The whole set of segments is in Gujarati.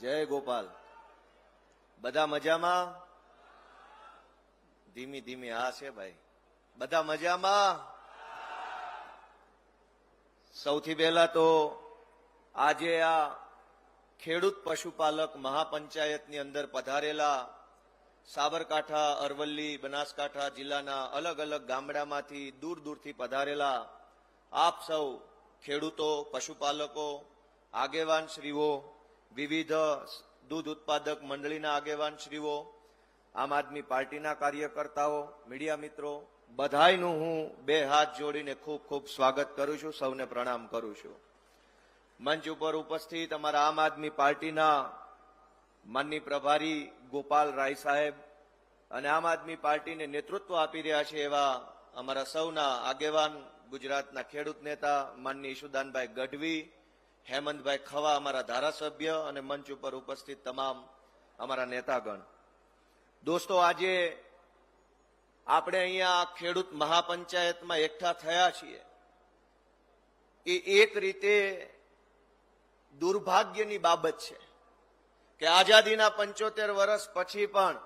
જય ગોપાલ. બધા મજામાં? ધીમી ધીમી, હા છે ભાઈ. બધા મજામાં? સૌથી પહેલા તો આજે આ ખેડૂત પશુપાલક મહાપંચાયતની અંદર પધારેલા સાબરકાંઠા, અરવલ્લી, બનાસકાંઠા જિલ્લાના અલગ અલગ ગામડામાંથી દૂર દૂરથી પધારેલા આપ સૌ ખેડૂતો, પશુપાલકો, આગેવાન શ્રીઓ વિવિધ દૂધ ઉત્પાદક મંડળીના આગેવાન શ્રીઓ આમ આદમી પાર્ટીના કાર્યકર્તાઓ, મીડિયા મિત્રો, બધાયનું હું બે હાથ જોડીને ખૂબ ખૂબ સ્વાગત કરું છું, સૌને પ્રણામ કરું છું. મંચ ઉપર ઉપસ્થિત અમારા આમ આદમી પાર્ટીના માનની પ્રભારી ગોપાલ રાય સાહેબ અને આમ આદમી પાર્ટીને નેતૃત્વ આપી રહ્યા છે એવા અમારા સૌના આગેવાન ગુજરાતના ખેડૂત નેતા માનની ઈશુદાનભાઈ ગઢવી હેમંતભાઈ ખવા અમારા ધારાસભ્ય અને મંચ ઉપર ઉપસ્થિત તમામ અમારા નેતાગણ. દોસ્તો, આજે આપણે અહીંયા ખેડૂત મહાપંચાયતમાં એકઠા થયા છીએ. એ એક રીતે દુર્ભાગ્યની બાબત છે કે આઝાદીના પંચોતેર વર્ષ પછી પણ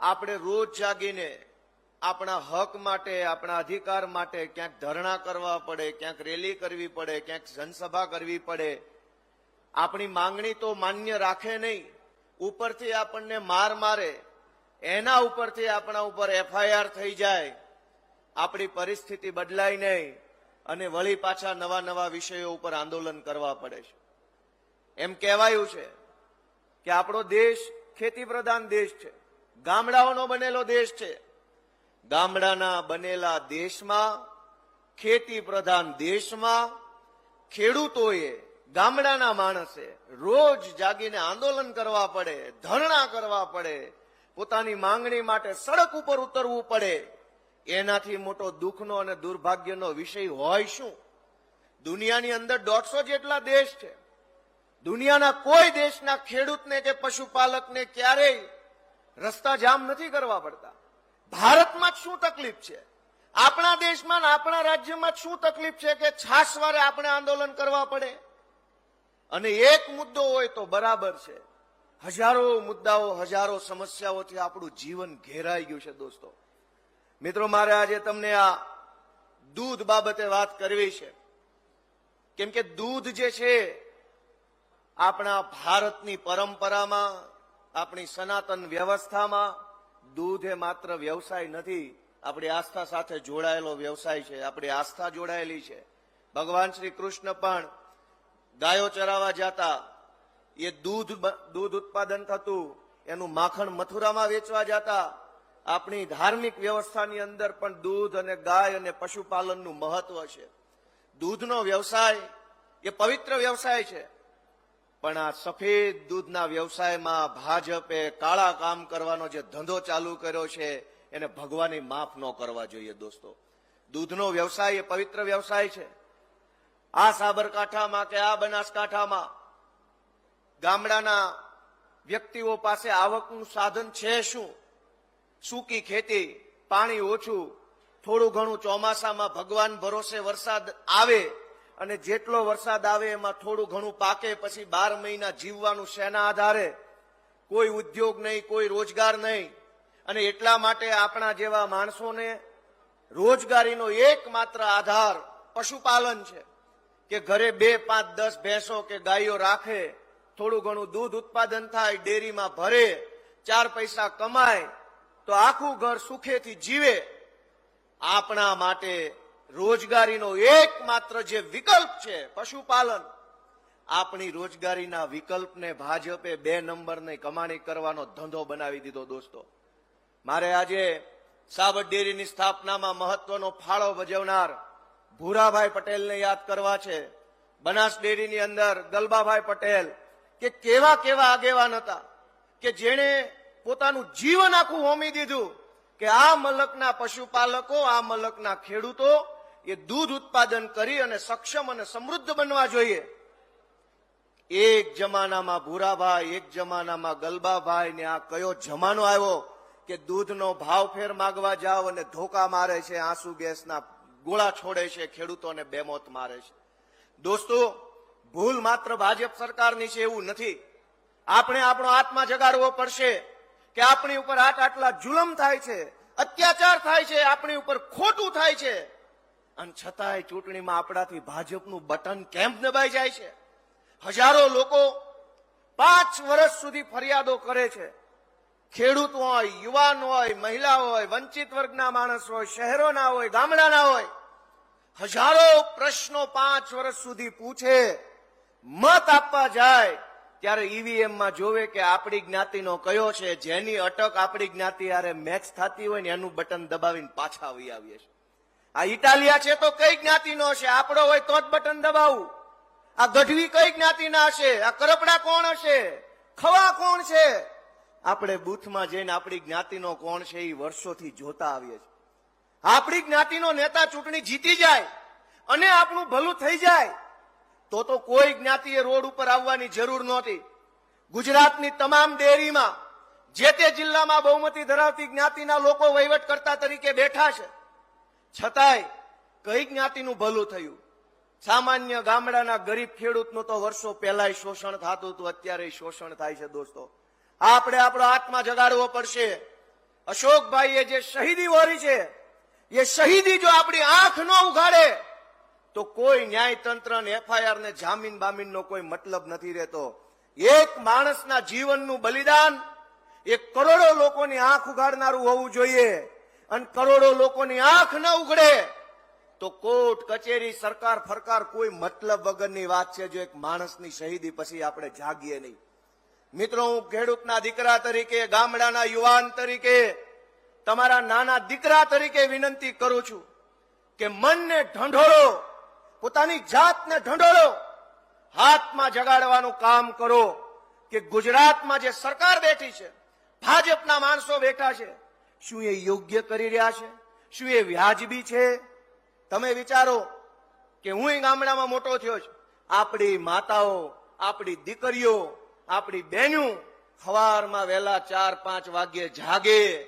આપણે રોજ જાગીને આપણા હક માટે, આપણા અધિકાર માટે ક્યાંક ધરણા કરવા પડે, ક્યાંક રેલી કરવી પડે, ક્યાંક જનસભા કરવી પડે. આપણી માંગણી તો માન્ય રાખે નહીં. ઉપરથી આપણને માર મારે, એના ઉપરથી આપણા ઉપર એફઆઈઆર થઈ જાય. આપણી પરિસ્થિતિ બદલાય નહીં અને વળી પાછા નવા નવા વિષયો ઉપર આંદોલન કરવા પડે છે. એમ કહેવાયું છે કે આપણો દેશ ખેતી પ્રધાન દેશ છે. ગામડાઓનો બનેલો દેશ છે. ગામડાના બનેલા દેશમાં, ખેતી પ્રધાન દેશમાં, ખેડૂતોએ ગામડાના માણસે રોજ જાગીને આંદોલન કરવા પડે, ધરણા કરવા પડે, પોતાની માંગણી માટે સડક ઉપર ઉતરવું પડે. એનાથી મોટો દુઃખનો અને દુર્ભાગ્યનો વિષય હોય શું? દુનિયાની અંદર દોઢસો જેટલા દેશ છે. દુનિયાના કોઈ દેશના ખેડૂતને કે પશુપાલકને ક્યારેય રસ્તા જામ નથી કરવા પડતા. ભારતમાં જ શું તકલીફ છે? આપણા દેશમાં આપણા રાજ્યમાં શું તકલીફ છે કે છાસવારે આપણે આંદોલન કરવા પડે? અને એક મુદ્દો હોય તો બરાબર છે. હજારો મુદ્દાઓ, હજારો સમસ્યાઓથી આપણું જીવન ઘેરાઈ ગયું છે દોસ્તો. મિત્રો, મારે આજે તમને આ દૂધ બાબતે વાત કરવી છે. કેમ કે દૂધ જે છે, આપણા ભારતની પરંપરામાં, આપણી સનાતન વ્યવસ્થામાં દૂધ એ માત્ર વ્યવસાય નથી, આપણી આસ્થા સાથે જોડાયેલો વ્યવસાય છે, આપણી આસ્થા જોડાયેલી છે. ભગવાન શ્રી કૃષ્ણ પણ ગાયો ચરાવવા જતા, એ દૂધ દૂધ ઉત્પાદન થતું, એનું માખણ મથુરામાં વેચવા જતા, આપણી ધાર્મિક વ્યવસ્થાની અંદર પણ દૂધ અને ગાય અને પશુપાલનનું મહત્વ છે. દૂધનો વ્યવસાય એ પવિત્ર વ્યવસાય છે. પણ આ સફેદ દૂધના વ્યવસાયમાં ભાજપે કાળા કામ કરવાનો જે ધંધો ચાલુ કર્યો છે, એને ભગવાને માફ ન કરવા જોઈએ દોસ્તો. દૂધનો વ્યવસાય એ પવિત્ર વ્યવસાય છે. આ સાબરકાંઠામાં કે આ બનાસકાંઠામાં ગામડાના વ્યક્તિઓ પાસે આવકનું સાધન છે શું? સૂકી ખેતી, પાણી ઓછું, થોડું ઘણું ચોમાસામાં ભગવાન ભરોસે વરસાદ આવે અને જેટલો વરસાદ આવે એમાં થોડું ઘણું પાકે, પછી બાર મહિના જીવવાનું શેના આધારે? કોઈ ઉદ્યોગ નહીં, કોઈ રોજગાર નહીં. અને એટલા માટે આપણા જેવા માણસોને રોજગારીનો એકમાત્ર આધાર પશુપાલન છે. કે ઘરે બે, પાંચ, દસ ભેંસો કે ગાયો રાખે, થોડું ઘણું દૂધ ઉત્પાદન થાય, ડેરીમાં ભરે, ચાર પૈસા કમાય, તો આખું ઘર સુખેથી જીવે. આપણા માટે રોજગારીનો એકમાત્ર જે વિકલ્પ છે, પશુપાલન, આપણી રોજગારીના વિકલ્પને ભાજપે બે નંબરની કમાણી કરવાનો ધંધો બનાવી દીધો દોસ્તો. મારે આજે સાબર ડેરીની સ્થાપનામાં મહત્વનો ફાળો ભજવનાર ભૂરાભાઈ પટેલને યાદ કરવા છે. બનાસ ડેરીની અંદર ગલબાભાઈ પટેલ, કે કેવા કેવા આગેવાન હતા, કે જેણે પોતાનું જીવન આખું હોમી દીધું, કે આ મલકના પશુપાલકો, આ મલકના ખેડૂતો એ દૂધ ઉત્પાદન કરી અને સક્ષમ અને સમૃદ્ધ બનવા જોઈએ. એક જમાનામાં ભૂરાભાઈ, એક જમાનામાં ગલબાભાઈ ને આ કયો જમાનો આવ્યો કે દૂધનો ભાવ ફેર માગવા જાઓ અને ધોકા મારે છે, આંસુ ગેસના ગોળા છોડે છે, ખેડૂતોને બેમોત મારે છે. દોસ્તો, ભૂલ માત્ર ભાજપ સરકારની છે એવું નથી. આપણે આપણો આત્મા જગાડવો પડશે કે આપણી ઉપર આટ આટલા જુલમ થાય છે, અત્યાચાર થાય છે, આપણી ઉપર ખોટું થાય છે. અને છતાંય ચૂંટણીમાં આપણાથી ભાજપનું બટન કેમ દબાઈ જાય છે? હજારો લોકો પાંચ વર્ષ સુધી ફરિયાદો કરે છે. ખેડૂત હોય, યુવાન હોય, મહિલા હોય, વંચિત વર્ગના માણસ હોય, શહેરોના હોય, ગામડાના હોય, હજારો પ્રશ્નો પાંચ વર્ષ સુધી પૂછે. મત આપવા જાય, ત્યારે ઈવીએમમાં જોવે કે આપણી જ્ઞાતિનો કયો છે? જેની અટક આપણી જ્ઞાતિ હારે મેચ થતી હોય ને એનું બટન દબાવીને પાછા આવી આવીએ છીએ. આ ઇટાલિયા છે તો કઈ જ્ઞાતિનો છે આપણો હોય તો જ બટન દબાવું. આ ગઢવી કઈ જ્ઞાતિના હશે? આ કરપડા કોણ હશે? ખવા કોણ છે? આપણે બૂથમાં જઈને આપણી જ્ઞાતિનો કોણ છે એ વર્ષોથી જોતા આવીએ છીએ. આપણી જ્ઞાતિનો નેતા ચૂંટણી જીતી જાય અને આપણું ભલું થઈ જાય, તો તો કોઈ જ્ઞાતિએ રોડ ઉપર આવવાની જરૂર નહોતી. ગુજરાતની તમામ ડેરીમાં જે તે જિલ્લામાં બહુમતી ધરાવતી જ્ઞાતિના લોકો વહીવટકર્તા તરીકે બેઠા છે. છતાંય કઈ જ્ઞાતિનું ભલું થયું? સામાન્ય ગામડાના ગરીબ ખેડૂતનું તો વર્ષો પહેલાય શોષણ થતું હતું, અત્યારે શોષણ થાય છે દોસ્તો. આપણે આપણો આત્મા જગાડવો પડશે. અશોકભાઈએ જે શહીદી વરી છે, એ શહીદી જો આપણી આંખ ન ઉઘાડે, તો કોઈ ન્યાયતંત્ર અને એફઆઈઆર ને જામીન બામીનનો કોઈ મતલબ નથી રહેતો. એક માણસના જીવનનું બલિદાન એ કરોડો લોકોની આંખ ઉઘાડનારું હોવું જોઈએ. અને કરોડો લોકોની આંખ ન ઉઘડે તો કોર્ટ, કચેરી, સરકાર, ફરકાર, કોઈ મતલબ વગરની વાત છે જો એક માણસની શહીદી પછી આપણે જાગીએ નહીં. મિત્રો, હું ખેડૂતના દીકરા તરીકે, ગામડાના યુવાન તરીકે, તમારા નાના દીકરા તરીકે વિનંતી કરું છું કે મનને ઢંઢોળો, પોતાની જાતને ઢંઢોળો, હાથમાં જગાડવાનું કામ કરો કે ગુજરાતમાં જે સરકાર બેઠી છે, ભાજપના માણસો બેઠા છે શું એ યોગ્ય કરી રહ્યા છે? શું એ વ્યાજબી છે? તમે વિચારો કે હું ગામડામાં મોટો થયો છું. આપણી માતાઓ, આપણી દીકરીઓ, આપણી બહેનો સવારમાં વહેલા ચાર, પાંચ વાગ્યે જાગે,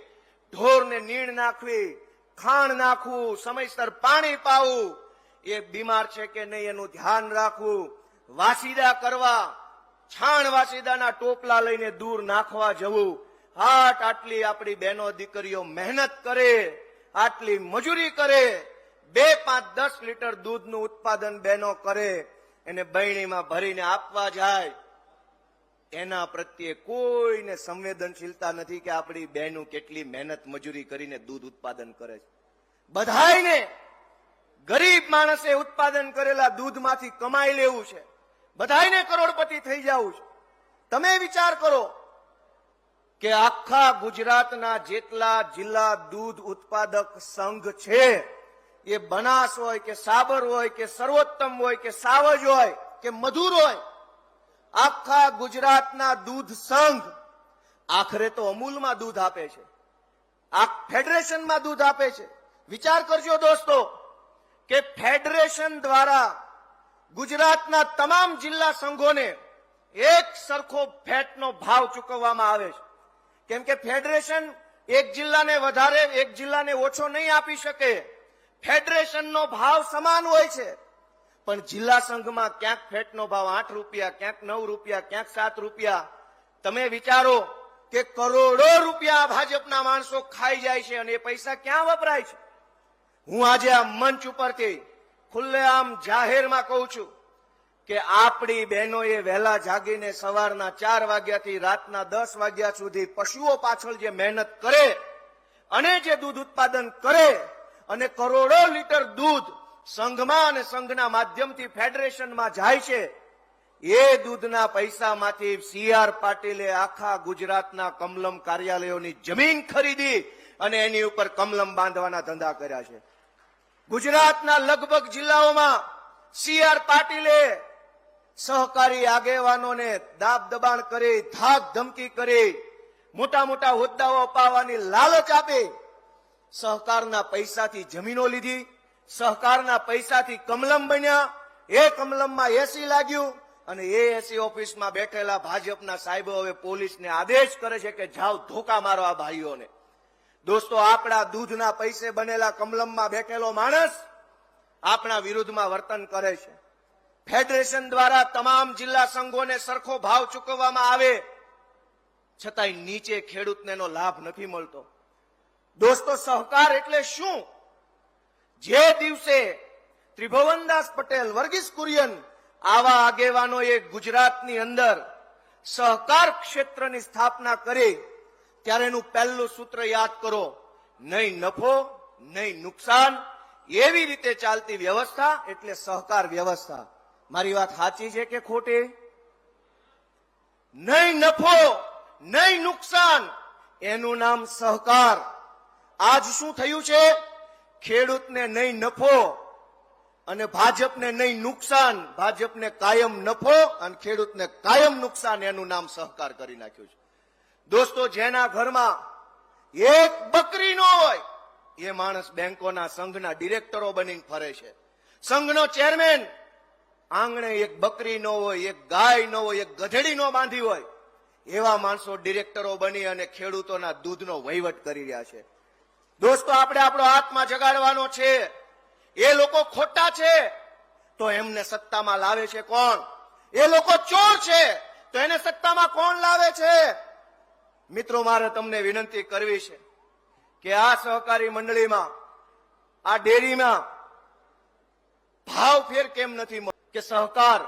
ઢોરને નીણ નાખવી ખાણ નાખવું, સમયસર પાણી પાવું. એ બીમાર છે કે નહીં એનું ધ્યાન રાખવું. વાસીદા કરવા, છાણ વાસીદાના ટોપલા લઈને દૂર નાખવા જવું. આટ આટલી આપણી બહેનો દીકરીઓ મહેનત કરે, આટલી મજૂરી કરે, બે પાંચ દસ લીટર દૂધનું ઉત્પાદન બહેનો કરે, એને બહેણીમાં ભરીને આપવા જાય. એના પ્રત્યે કોઈને સંવેદનશીલતા નથી કે આપણી બહેનો કેટલી મહેનત મજૂરી કરીને દૂધ ઉત્પાદન કરે છે. બધાયને ગરીબ માણસે ઉત્પાદન કરેલા દૂધમાંથી કમાઈ લેવું છે. બધાયને કરોડપતિ થઈ જવું છે. તમે વિચાર કરો કે આખા ગુજરાતના જેટલા જિલ્લા દૂધ ઉત્પાદક સંઘ છે, એ બનાસ હોય કે સાબર હોય કે સર્વોત્તમ હોય કે સાવજ હોય કે મધુર હોય, આખા ગુજરાતના દૂધ સંઘ આખરે તો અમૂલમાં દૂધ આપે છે. આ ફેડરેશનમાં દૂધ આપે છે. વિચાર કરજો દોસ્તો કે ફેડરેશન દ્વારા ગુજરાતના તમામ જિલ્લા સંઘોને એક સરખો ફેટનો ભાવ ચૂકવવામાં આવે છે. કેમ કે ફેડરેશન એક જિલ્લાને વધારે, એક જિલ્લાને ઓછો નહીં આપી શકે. ફેડરેશનનો ભાવ સમાન હોય છે. પણ જિલ્લા સંઘમાં ક્યાંક ફેટનો ભાવ આઠ રૂપિયા, ક્યાંક નવ રૂપિયા, ક્યાંક સાત રૂપિયા. તમે વિચારો કે કરોડો રૂપિયા ભાજપના માણસો ખાઈ જાય છે અને એ પૈસા ક્યાં વપરાય છે? હું આજે આ મંચ ઉપરથી ખુલ્લેઆમ જાહેરમાં કહું છું કે આપણી બહેનોએ વહેલા જાગીને સવારના ચાર વાગ્યાથી રાતના દસ વાગ્યા સુધી પશુઓ પાછળ જે મહેનત કરે અને જે દૂધ ઉત્પાદન કરે અને કરોડો લીટર દૂધ સંઘમાં અને સંઘના માધ્યમથી ફેડરેશનમાં જાય છે, એ દૂધના પૈસામાંથી સી આર પાટીલે આખા ગુજરાતના કમલમ કાર્યાલયોની જમીન ખરીદી અને એની ઉપર કમલમ બાંધવાના ધંધા કર્યા છે. ગુજરાતના લગભગ જિલ્લાઓમાં સી આર પાટીલે સહકારી આગેવાનોને દાબ દબાણ કરી, ધાક ધમકી કરી, મોટા મોટા હોદ્દાઓ અપાવવાની લાલચ આપી, સહકારના પૈસાથી જમીનો લીધી, સહકારના પૈસાથી કમલમ બન્યા, એ કમલમમાં એસી લાગ્યું અને એ એસી ઓફિસમાં બેઠેલા ભાજપના સાહેબો હવે પોલીસને આદેશ કરે છે કે જાઓ ધોકા મારો આ ભાઈઓને. દોસ્તો, આપણા દૂધના પૈસે બનેલા કમલમમાં બેઠેલો માણસ આપણા વિરુદ્ધમાં વર્તન કરે છે. ફેડરેશન દ્વારા તમામ જિલ્લા સંઘોને સરખો ભાવ ચૂકવવામાં આવે, છતાંય નીચે ખેડૂતને એનો લાભ નથી મળતો. દોસ્તો, સહકાર એટલે શું? જે દિવસે ત્રિભુવનદાસ પટેલ, વર્ગીસ કુરિયન આવા આગેવાનોએ ગુજરાતની અંદર સહકાર ક્ષેત્રની સ્થાપના કરી, ત્યારે એનું પહેલું સૂત્ર યાદ કરો, નહીં નફો, નહીં નુકસાન, એવી રીતે ચાલતી વ્યવસ્થા એટલે સહકાર વ્યવસ્થા. મારી વાત સાચી છે કે ખોટી? નહીં નફો, નહીં નુકસાન, એનું નામ સહકાર. આજ શું થયું છે? ખેડૂતને નહીં નફો અને ભાજપને નહીં નુકસાન. ભાજપને કાયમ નફો અને ખેડૂતને કાયમ નુકસાન એનું નામ સહકાર કરી નાખ્યું છે. દોસ્તો, જેના ઘરમાં એક બકરી નો હોય, એ માણસ બેંકોના સંઘના ડિરેક્ટરો બનીને ફરે છે. સંઘનો ચેરમેન આંગણે એક બકરી નો હોય, એક ગાય નો હોય, એક ગધેડી નો બાંધી હોય, એવા માણસો ડિરેક્ટરો બની અને ખેડૂતોના દૂધનો વહીવટ કરી રહ્યા છે. દોસ્તો, આપણે આપણો આત્મા જગાડવાનો છે. એ લોકો ખોટા છે. તો એમને સત્તામાં લાવે છે કોણ? એ લોકો ચોર છે. તો એને સત્તામાં કોણ લાવે છે? મિત્રો, મારે તમને વિનંતી કરવી છે કે આ સહકારી મંડળીમાં, આ ડેરીમાં ભાવ ફેર કેમ નથી? કે સહકાર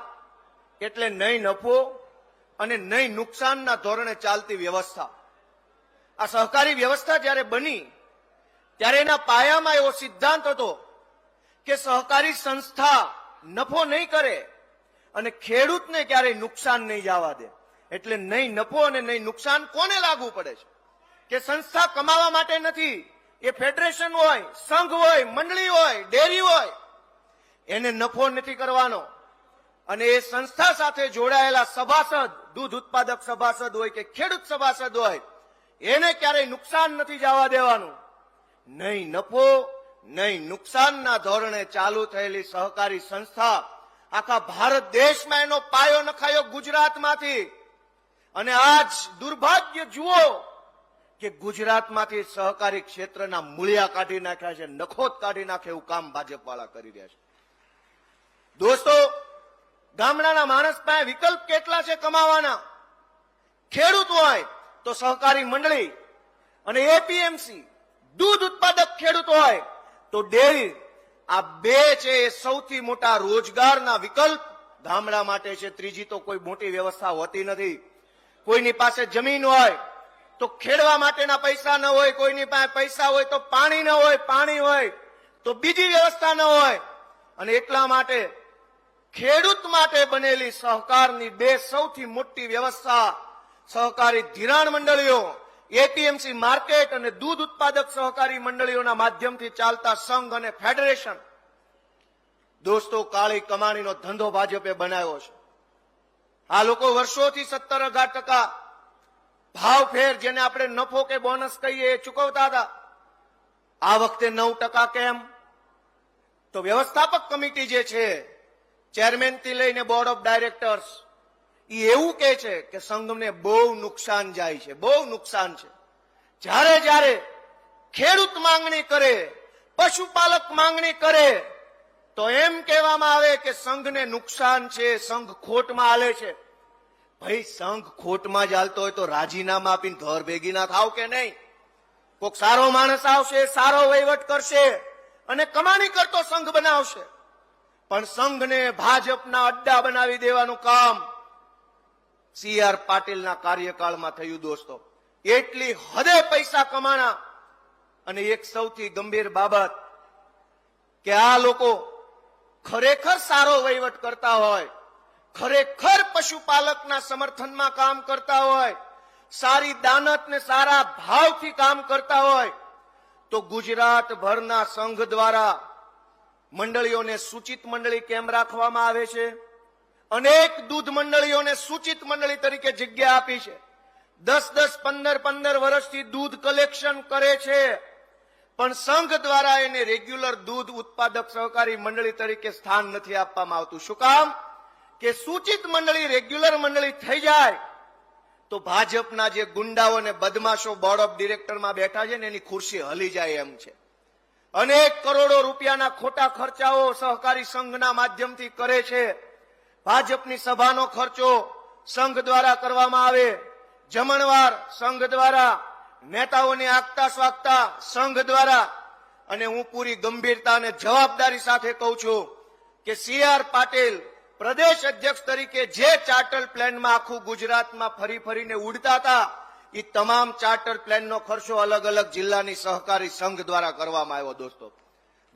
એટલે નહીં નફો અને નહીં નુકસાનના ધોરણે ચાલતી વ્યવસ્થા. આ સહકારી વ્યવસ્થા જ્યારે બની, ત્યારે એના પાયામાં એવો સિદ્ધાંત હતો કે સહકારી સંસ્થા નફો નહીં કરે અને ખેડૂતને ક્યારેય નુકસાન નહીં જવા દે. એટલે નહીં નફો અને નહીં નુકસાન કોને લાગુ પડે છે? કે સંસ્થા કમાવા માટે નથી. એ ફેડરેશન હોય, સંઘ હોય, મંડળી હોય, ડેરી હોય, એને નફો નથી કરવાનો. અને એ સંસ્થા સાથે જોડાયેલા સભાસદ, દૂધ ઉત્પાદક સભાસદ હોય કે ખેડૂત સભાસદ હોય, એને ક્યારેય નુકસાન નથી જવા દેવાનું. નહીં નફો, નહીં નુકસાનના ધોરણે ચાલુ થયેલી સહકારી સંસ્થા આખા ભારત દેશમાં એનો પાયો નખાયો ગુજરાતમાંથી. અને આજ દુર્ભાગ્ય જુઓ કે ગુજરાતમાંથી સહકારી ક્ષેત્રના મૂળિયા કાઢી નાખ્યા છે નખોત કાઢી નાખે એવું કામ ભાજપ વાળા કરી રહ્યા છે. દોસ્તો ગામડાના માણસ પાસે વિકલ્પ કેટલા છે કમાવાના? ખેડૂત હોય તો સહકારી મંડળી અને એપીએમસી દૂધ ઉત્પાદક ખેડૂત હોય તો ડેરી. આ બે છે એ સૌથી મોટા રોજગારના વિકલ્પ. ગામડા માટે છે ત્રીજી તો કોઈ મોટી વ્યવસ્થા હોતી નથી. કોઈની પાસે જમીન હોય તો ખેડવા માટેના પૈસા ન હોય, કોઈની પાસે પૈસા હોય તો પાણી ન હોય, પાણી હોય તો બીજી વ્યવસ્થા ન હોય. અને એટલા માટે ખેડૂત માટે બનેલી સહકારની બે સૌથી મોટી વ્યવસ્થા સહકારી ધિરાણ મંડળીઓ એપીએમસી માર્કેટ અને દૂધ ઉત્પાદક સહકારી મંડળીઓના માધ્યમથી ચાલતા સંઘ અને ફેડરેશન. દોસ્તો, કાળી કમાણીનો ધંધો ભાજપે બનાવ્યો છે. આ લોકો વર્ષોથી સત્તર હજાર ટકા ભાવ ફેર જેને આપણે નફો કે બોનસ કહીએ એ ચૂકવતા હતા. આ વખતે નવ ટકા કેમ? તો વ્યવસ્થાપક કમિટી જે છે ચેરમેનથી લઈને બોર્ડ ઓફ ડાયરેક્ટર્સ એ એવું કે છે કે સંઘને બહુ નુકસાન જાય છે, બહુ નુકસાન છે. જ્યારે જ્યારે ખેડૂત માંગણી કરે, પશુપાલક માંગણી કરે, તો એમ કહેવામાં આવે કે સંઘને નુકસાન છે, સંઘ ખોટમાં હાલે છે. ભાઈ, સંઘ ખોટમાં જ હાલતો હોય તો રાજીનામા આપીને ઘર ભેગી ના થાવ કે નહીં? કોક સારો માણસ આવશે, સારો વહીવટ કરશે અને કમાણી કરતો સંઘ બનાવશે. પણ સંઘને ભાજપના અડ્ડા બનાવી દેવાનું કામ સી આર પાટીલના કાર્યકાળમાં થયું દોસ્તો. એટલી હદે પૈસા કમાણા અને એક સૌથી ગંભીર બાબત કે આ લોકો ખરેખર સારો વહીવટ કરતા હોય, ખરેખર પશુપાલકના સમર્થનમાં કામ કરતા હોય, સારી દાનત ને સારા ભાવથી કામ કરતા હોય, તો ગુજરાતભરના સંઘ દ્વારા મંડળીઓને સૂચિત મંડળી કેમ રાખવામાં આવે છે? અનેક દૂધ મંડળીઓને સૂચિત મંડળી તરીકે જગ્યા આપી છે. દસ દસ, પંદર પંદર વર્ષથી દૂધ કલેક્શન કરે છે. પણ સંઘ દ્વારા એને રેગ્યુલર દૂધ ઉત્પાદક સહકારી મંડળી તરીકે સ્થાન નથી આપવામાં આવતું. શું કામ? કે સૂચિત મંડળી, રેગ્યુલર મંડળી થઈ જાય, તો ભાજપના જે ગુંડાઓ અને બદમાશો બોર્ડ ઓફ ડિરેક્ટરમાં બેઠા છે ને એની ખુરશી હલી જાય એમ છે. અનેક કરોડો રૂપિયાના ખોટા ખર્ચાઓ સહકારી સંઘના માધ્યમથી કરે છે. ભાજપની સભાનો ખર્ચો સંઘ દ્વારા કરવામાં આવે. જમણવાર સંઘ દ્વારા, નેતાઓને આગતા સ્વાગતા સંઘ દ્વારા. અને હું પૂરી ગંભીરતા અને જવાબદારી સાથે કહું છું કે સી આર પાટીલ પ્રદેશ અધ્યક્ષ તરીકે જે ચાર્ટર પ્લાનમાં આખું ગુજરાતમાં ફરી ફરીને ઉડતા હતા એ તમામ ચાર્ટર પ્લેનનો ખર્ચો અલગ અલગ જિલ્લાની સહકારી સંઘ દ્વારા કરવામાં આવ્યો, દોસ્તો.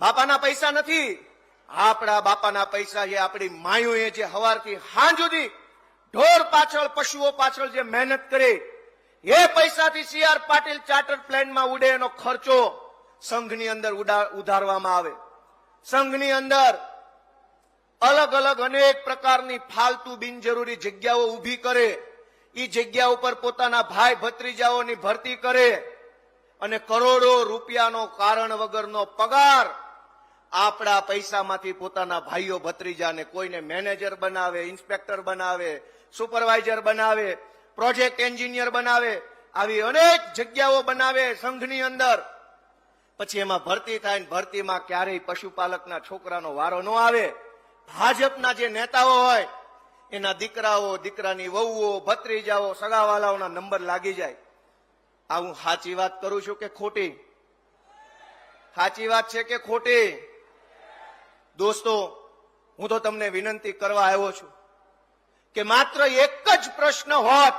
બાપાના પૈસા નથી. આપણા બાપાના પૈસા છે આપણી માયુએ જે હવારથી હાંજ સુધી ઢોર પાછળ, પશુઓ પાછળ જે મહેનત કરે, એ પૈસાથી સી આર પાટીલ ચાર્ટર પ્લેનમાં ઉડે એનો ખર્ચો સંઘની અંદર ઉધારવામાં આવે. સંઘની અંદર અલગ અલગ અનેક પ્રકારની ફાલતુ બિનજરૂરી જગ્યાઓ ઊભી કરે. એ જગ્યા ઉપર પોતાના ભાઈ ભત્રીજાઓની ભરતી કરે અને કરોડો રૂપિયાનો કારણ વગરનો પગાર આપણા પૈસામાંથી પોતાના ભાઈઓ ભત્રીજાને કોઈને મેનેજર બનાવે, ઇન્સ્પેક્ટર બનાવે, સુપરવાઇઝર બનાવે, પ્રોજેક્ટ એન્જિનિયર બનાવે, આવી અનેક જગ્યાઓ બનાવે સંઘની અંદર. પછી એમાં ભરતી થાય ને ભરતીમાં ક્યારેય પશુપાલકના છોકરાનો વારો ન આવે. ભાજપના જે નેતાઓ હોય એના દીકરાઓ, દીકરાની વહુઓ, ભત્રીજાઓ, સગાવાલાઓના નંબર લાગી જાય. આ હું સાચી વાત કરું છું કે ખોટી? સાચી વાત છે કે ખોટી? દોસ્તો, હું તો તમને વિનંતી કરવા આવ્યો છું કે માત્ર એક જ પ્રશ્ન હોત,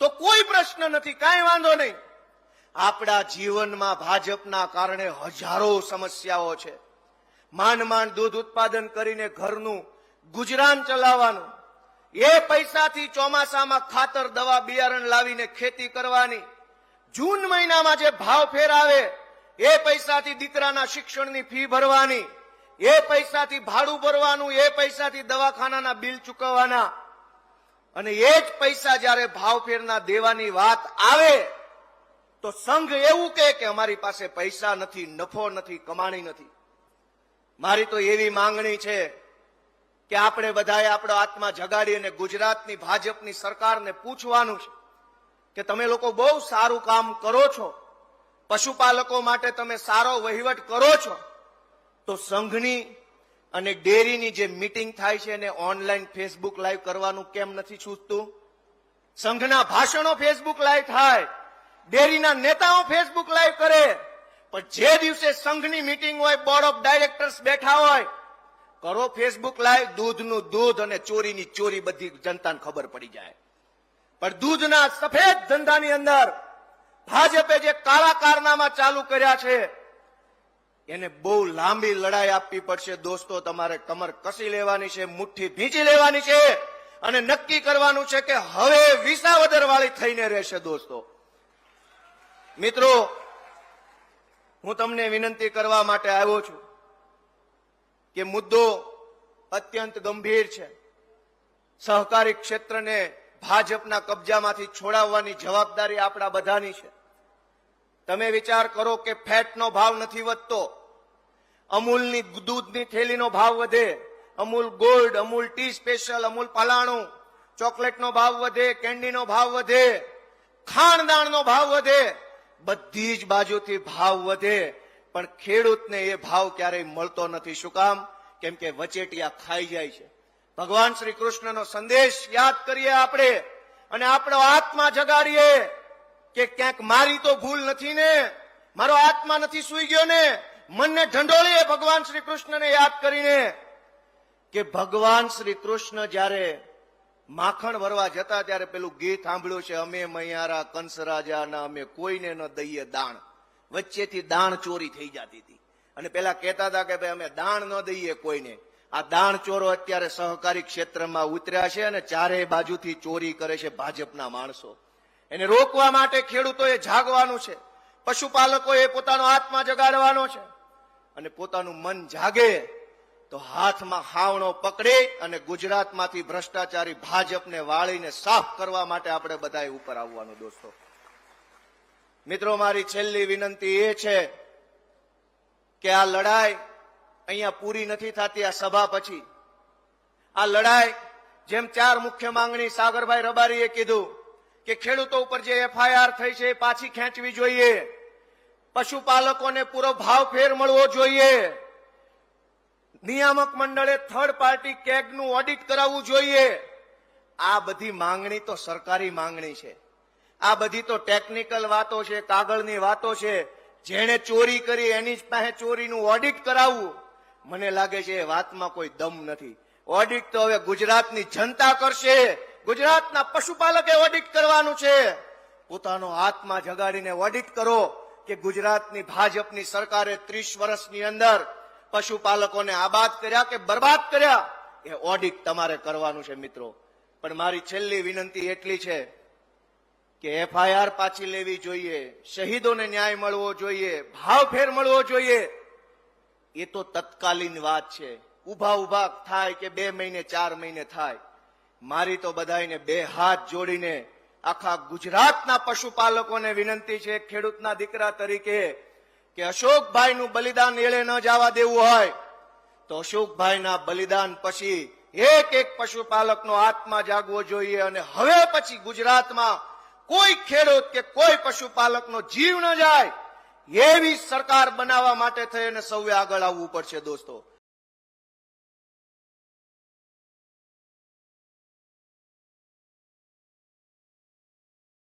તો કોઈ પ્રશ્ન નથી, કાંઈ વાંધો નહીં. આપણા જીવનમાં ભાજપના કારણે હજારો સમસ્યાઓ છે. માંડ માંડ દૂધ ઉત્પાદન કરીને ઘરનું ગુજરાન ચલાવવાનું. એ પૈસાથી ચોમાસામાં ખાતર, દવા, બિયારણ લાવીને ખેતી કરવાની. જૂન મહિનામાં જે ભાવ ફેર આવે એ પૈસાથી દીકરાના શિક્ષણની ફી ભરવાની. એ પૈસાથી ભાડું ભરવાનું, એ પૈસાથી દવાખાનાના બિલ ચૂકવવાના. અને એ જ પૈસા જ્યારે ભાવફેરના દેવાની વાત આવે, તો સંઘ એવું કહે કે અમારી પાસે પૈસા નથી, નફો નથી, કમાણી નથી. મારી તો એવી માંગણી છે કે આપણે બધાએ આપણો આત્મા જગાડી અને ગુજરાતની, ભાજપની સરકારને પૂછવાનું છે કે તમે લોકો બહુ સારું કામ કરો છો. પશુપાલકો માટે તમે સારો વહીવટ કરો છો. તો સંઘની અને ડેરીની જે મીટિંગ થાય છે એને ઓનલાઈન ફેસબુક લાઈવ કરવાનું કેમ નથી છૂટતું? સંઘના ભાષણો ફેસબુક લાઈવ થાય. ડેરીના નેતાઓ ફેસબુક લાઈવ કરે. પણ જે દિવસે સંઘની મીટિંગ હોય, બોર્ડ ઓફ ડાયરેક્ટર્સ બેઠા હોય કરો ફેસબુક લાઈવ દૂધનું દૂધ અને ચોરીની ચોરી બધી જનતાને ખબર પડી જાય. પણ દૂધના સફેદ ધંધાની અંદર ભાજપે જે કાળા કારનામા ચાલુ કર્યા છે, એને બહુ લાંબી લડાઈ આપવી પડશે. દોસ્તો, તમારે કમર કસી લેવાની છે, મુઠ્ઠી ભીંચી લેવાની છે અને નક્કી કરવાનું છે કે હવે વિસાવદર વાળી થઈને રહેશે, દોસ્તો. મિત્રો, હું તમને વિનંતી કરવા માટે આવ્યો છું. કે મુદ્દો અત્યંત ગંભીર છે. સહકારી ક્ષેત્રને ભાજપના કબજામાંથી છોડાવવાની જવાબદારી આપણા બધાની છે. તમે વિચાર કરો કે ફેટનો ભાવ નથી વધતો. અમૂલની દૂધની થેલીનો ભાવ વધે. Amul gold, Amul tea special, Amul પલાણું. ચોકલેટનો ભાવ વધે, કેન્ડીનો ભાવ વધે. ખાણદાણનો ભાવ વધે. બધી જ બાજુથી ભાવ વધે. પણ ખેડૂતને એ ભાવ ક્યારેય મળતો નથી. શું કામ? કેમ કે વચેટિયા ખાઈ જાય છે. ભગવાન શ્રી કૃષ્ણનો સંદેશ યાદ કરીએ આપણે અને આપણો આત્મા જગાડીએ કે ક્યાંક મારી તો ભૂલ નથી ને? મારો આત્મા નથી સુઈ ગયો ને? મનને ઢંઢોળીએ ભગવાન શ્રી કૃષ્ણને યાદ કરીને કે ભગવાન શ્રી કૃષ્ણ જ્યારે માખણ ભરવા જતા ત્યારે પેલું ગીત સાંભળ્યું છે, અમે મૈયારા કંસ રાજાના અમે કોઈને ન દઈએ દાણ. વચ્ચેથી દાણ ચોરી થઈ જતી હતી. અને પેલા કહેતા હતા કે ભાઈ અમે દાણ ન દઈએ કોઈને. આ દાણ ચોરો અત્યારે સહકારી ક્ષેત્રમાં ઉતર્યા છે અને ચારે બાજુથી ચોરી કરે છે ભાજપના માણસો. એને રોકવા માટે ખેડૂતોએ જાગવાનું છે. પશુપાલકોએ પોતાનો આત્મા જગાડવાનો છે. અને પોતાનું મન જાગે તો હાથમાં હાવણો પકડે અને ગુજરાતમાંથી ભ્રષ્ટાચારી ભાજપને વાળીને સાફ કરવા માટે આપણે બધાએ ઉપર આવવાનું દોસ્તો. મિત્રો, મારી છેલ્લી વિનંતી એ છે કે આ લડાઈ અહીંયા પૂરી નથી થતી, આ સભા પછી. આ લડાઈ, જેમ ચાર મુખ્ય માંગણી સાગરભાઈ રબારીએ કીધું કે ખેડૂતો ઉપર જે એફઆઈઆર થઈ છે એ પાછી ખેંચવી જોઈએ. પશુપાલકોને પૂરો ભાવ ફેર મળવો જોઈએ. નિયામક મંડળે થર્ડ પાર્ટી કેગનું ઓડિટ કરાવવું જોઈએ. આ બધી માંગણી તો સરકારી માંગણી છે. આ બધી તો ટેકનિકલ વાતો છે, કાગળની વાતો છે. જેણે ચોરી કરી એની જ પાસે ચોરીનું ઓડિટ કરાવવું. મને લાગે છે એ વાતમાં કોઈ દમ નથી. ઓડિટ તો હવે ગુજરાતની જનતા કરશે. ગુજરાતના પશુપાલકે ઓડિટ કરવાનું છે. પોતાનો આત્મા જગાડીને ઓડિટ કરો કે ગુજરાતની ભાજપની સરકારે ત્રીસ વર્ષની અંદર પશુપાલકોને આબાદ કર્યા કે બરબાદ કર્યા? એ ઓડિટ તમારે કરવાનું છે મિત્રો. પણ મારી છેલ્લી વિનંતી એટલી છે કે એફઆઈઆર પાછી લેવી જોઈએ, શહીદોને ન્યાય મળવો જોઈએ, ભાવફેર મળવો જોઈએ, એ તો તત્કાલીન વાત છે. ઊભા ઊભા થાય કે બે મહિને, ચાર મહિને થાય. મારી તો બધાને બે હાથ જોડીને આખા ગુજરાતના પશુપાલકોને વિનંતી છે, ખેડૂતના દીકરા તરીકે, કે અશોકભાઈનું બલિદાન એળે ન જવા દેવું હોય, તો અશોકભાઈના બલિદાન પછી એક એક પશુપાલકનો આત્મા જાગવો જોઈએ અને હવે પછી ગુજરાતમાં કોઈ ખેડૂત કે કોઈ પશુપાલકનો જીવ ન જાય, એવી સરકાર બનાવવા માટે થઈ અને સૌએ આગળ આવવું પડશે દોસ્તો.